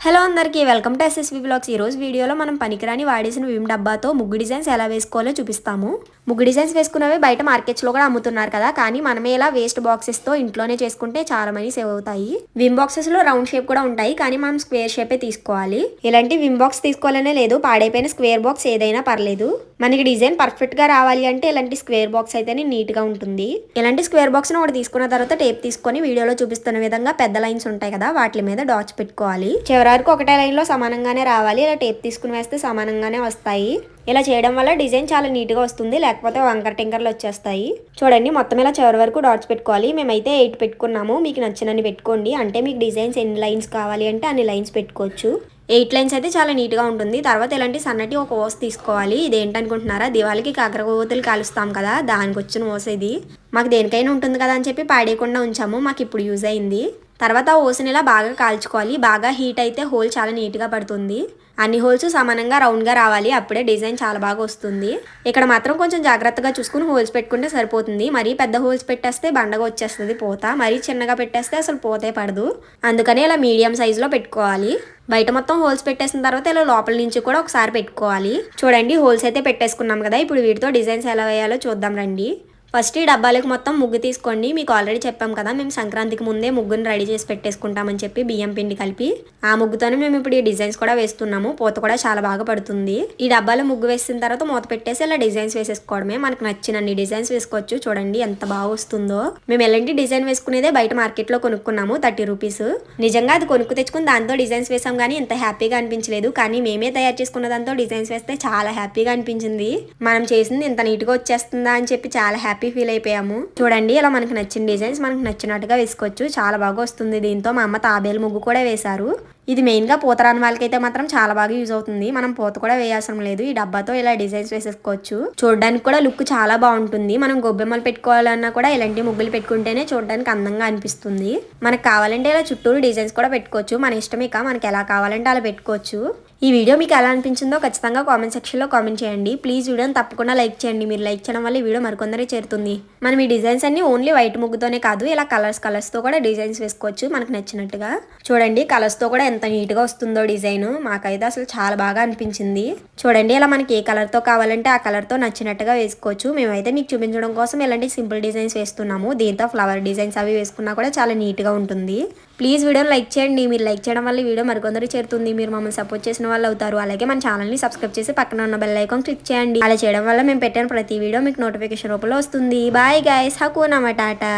Hello అందరికీ welcome to SSV blogs ఈ రోజు వీడియోలో మనం పనికిరాని వాడేసిన విమ్ డబ్బాతో ముగ్గు డిజైన్స్ ఎలా వేసుకోవాలో చూపిస్తాము. ముగ్గు డిజైన్స్ వేసుకున్నవి బయట మార్కెట్స్లో కూడా అమ్ముతున్నారు కదా కానీ మనమే ఇలా వేస్ట్ బాక్సెస్తో ఇంట్లోనే చేసుకుంటే చాలా మనీ సేవ్ అవుతాయి. విమ్ బాక్సెస్లో రౌండ్ షేప్ కూడా ఉంటాయి కానీ మనం స్క్వేర్ షేపే తీసుకోవాలి. ఇలాంటి విమ్ బాక్స్ తీసుకోవాలనే లేదు పాడైపోయిన స్క్వేర్ బాక్స్ ఏదైనా పర్లేదు. మనకి డిజైన్ పర్ఫెక్ట్గా రావాలి అంటే ఇలాంటి స్క్వేర్ బాక్స్ అయితేనే నీట్గా ఉంటుంది. ఇలాంటి స్క్వేర్ బాక్స్ ఒకటి తీసుకున్న తర్వాత టేప్ తీసుకొని వీడియోలో చూపిస్తున్న విధంగా పెద్ద లైన్స్ ఉంటాయి కదా వాటి మీద డాచ్ పెట్టుకోవాలి. చివర వరకు ఒకటే లైన్లో సమానంగానే రావాలి. ఇలా టేప్ తీసుకుని వేస్తే సమానంగానే వస్తాయి. ఇలా చేయడం వల్ల డిజైన్ చాలా నీట్గా వస్తుంది. లేకపోతే వంకర టింకర్లు వచ్చేస్తాయి. చూడండి మొత్తం ఇలా చివరి వరకు డాట్స్ పెట్టుకోవాలి. మేమైతే ఎయిట్ పెట్టుకున్నాము. మీకు నచ్చినన్ని పెట్టుకోండి. అంటే మీకు డిజైన్స్ ఎన్ని లైన్స్ కావాలి అంటే అన్ని లైన్స్ పెట్టుకోవచ్చు. ఎయిట్ లైన్స్ అయితే చాలా నీట్గా ఉంటుంది. తర్వాత ఇలాంటి సన్నటి ఒక ఓస్ తీసుకోవాలి. ఇదేంటనుకుంటున్నారా? దివాళికి కాకరకోవతులు కాలుస్తాం కదా. దానికి వచ్చిన ఓస్ ఇది. మాకు దేనికైనా ఉంటుంది కదా అని చెప్పి పాడేయకుండా ఉంచాము. మాకు ఇప్పుడు యూజ్ అయింది. తర్వాత ఓసినిలా బాగా కాల్చుకోవాలి. బాగా హీట్ అయితే హోల్ చాలా నీట్గా పడుతుంది. అన్ని హోల్స్ సమానంగా రౌండ్గా రావాలి. అప్పుడే డిజైన్ చాలా బాగా వస్తుంది. ఇక్కడ మాత్రం కొంచెం జాగ్రత్తగా చూసుకుని హోల్స్ పెట్టుకుంటే సరిపోతుంది. మరీ పెద్ద హోల్స్ పెట్టేస్తే బండగా వచ్చేస్తుంది పోత. మరీ చిన్నగా పెట్టేస్తే అసలు పోతే పడదు. అందుకని ఇలా మీడియం సైజులో పెట్టుకోవాలి. బయట మొత్తం హోల్స్ పెట్టేసిన తర్వాత ఇలా లోపల నుంచి కూడా ఒకసారి పెట్టుకోవాలి. చూడండి హోల్స్ అయితే పెట్టేసుకున్నాం కదా. ఇప్పుడు వీటితో డిజైన్స్ ఎలా వేయాలో చూద్దాం రండి. ఫస్ట్ ఈ డబ్బాలకు మొత్తం ముగ్గు తీసుకోండి. మీకు ఆల్రెడీ చెప్పాం కదా మేము సంక్రాంతికి ముందే ముగ్గుని రెడీ చేసి పెట్టేసుకుంటామని చెప్పి బియ్యం పిండి కలిపి. ఆ ముగ్గుతోనే మేము ఇప్పుడు ఈ డిజైన్స్ కూడా వేస్తున్నాము. పూత కూడా చాలా బాగా పడుతుంది. ఈ డబ్బాలో ముగ్గు వేసిన తర్వాత మూత పెట్టేసి ఇలా డిజైన్స్ వేసేసుకోవడమే. మనకు నచ్చినన్ని డిజైన్స్ వేసుకోవచ్చు. చూడండి ఎంత బాగా వస్తుందో. మేము ఎలాంటి డిజైన్ వేసుకునేదే బయట మార్కెట్లో కొనుక్కున్నాము థర్టీ రూపీస్. నిజంగా అది కొనుక్కు తెచ్చుకుని దాంతో డిజైన్స్ వేసాం కానీ ఇంత హ్యాపీగా అనిపించలేదు. కానీ మేమే తయారు చేసుకున్న దాంతో డిజైన్స్ వేస్తే చాలా హ్యాపీగా అనిపించింది. మనం చేసింది ఇంత నీట్గా వచ్చేస్తుందా అని చెప్పి చాలా హ్యాపీ హ్యాపీ ఫీల్ అయిపోయాము. చూడండి ఇలా మనకు నచ్చిన డిజైన్స్ మనకు నచ్చినట్టుగా వేసుకోవచ్చు. చాలా బాగా వస్తుంది దీంతో. మా అమ్మ తాబేలు ముగ్గు కూడా వేశారు. ఇది మెయిన్గా పూత రాని వాళ్ళకైతే మాత్రం చాలా బాగా యూజ్ అవుతుంది. మనం పూత కూడా వేయాల్సిన లేదు. ఈ డబ్బాతో ఇలా డిజైన్స్ వేసేసుకోవచ్చు. చూడడానికి కూడా లుక్ చాలా బాగుంటుంది. మనం గొబ్బెమ్మలు పెట్టుకోవాలన్నా కూడా ఇలాంటి ముగ్గులు పెట్టుకుంటేనే చూడడానికి అందంగా అనిపిస్తుంది. మనకు కావాలంటే ఇలా చుట్టూరు డిజైన్స్ కూడా పెట్టుకోవచ్చు. మన ఇష్టం ఇక మనకి ఎలా కావాలంటే అలా పెట్టుకోవచ్చు. ఈ వీడియో మీకు ఎలా అనిపించిందో ఖచ్చితంగా కామెంట్ సెక్షన్లో కామెంట్ చేయండి. ప్లీజ్ వీడియోని తప్పకుండా లైక్ చేయండి. మీరు లైక్ చేయడం వల్ల ఈ వీడియో మరికొందరే చేరుతుంది. మనం ఈ డిజైన్స్ అన్ని ఓన్లీ వైట్ ముగ్గుతోనే కాదు ఇలా కలర్స్ కలర్స్తో కూడా డిజైన్స్ వేసుకోవచ్చు మనకు నచ్చినట్టుగా. చూడండి కలర్స్తో కూడా ఎంత నీట్గా వస్తుందో డిజైన్ మాకైతే అసలు చాలా బాగా అనిపించింది. చూడండి ఇలా మనకి ఏ కలర్తో కావాలంటే ఆ కలర్తో నచ్చినట్టుగా వేసుకోవచ్చు. మేమైతే మీకు చూపించడం కోసం ఇలాంటి సింపుల్ డిజైన్స్ వేస్తున్నాము. దీంతో ఫ్లవర్ డిజైన్స్ అవి వేసుకున్నా కూడా చాలా నీట్గా ఉంటుంది. ప్లీజ్ వీడియోని లైక్ చేయండి. మీరు లైక్ చేయడం వల్ల వీడియో మరికొందరు చేరుతుంది. మీరు మమ్మల్ని సపోర్ట్ చేసిన వాళ్ళు అవుతారు. అలాగే మన ఛానల్ని సబ్స్క్రైబ్ చేసి పక్కన ఉన్న బెల్ ఐకాన్ క్లిక్ చేయండి. అలా చేయడం వల్ల మేము పెట్టిన ప్రతి వీడియో మీకు నోటిఫికేషన్ రూపంలో వస్తుంది. Bye guys హకు నమటాటా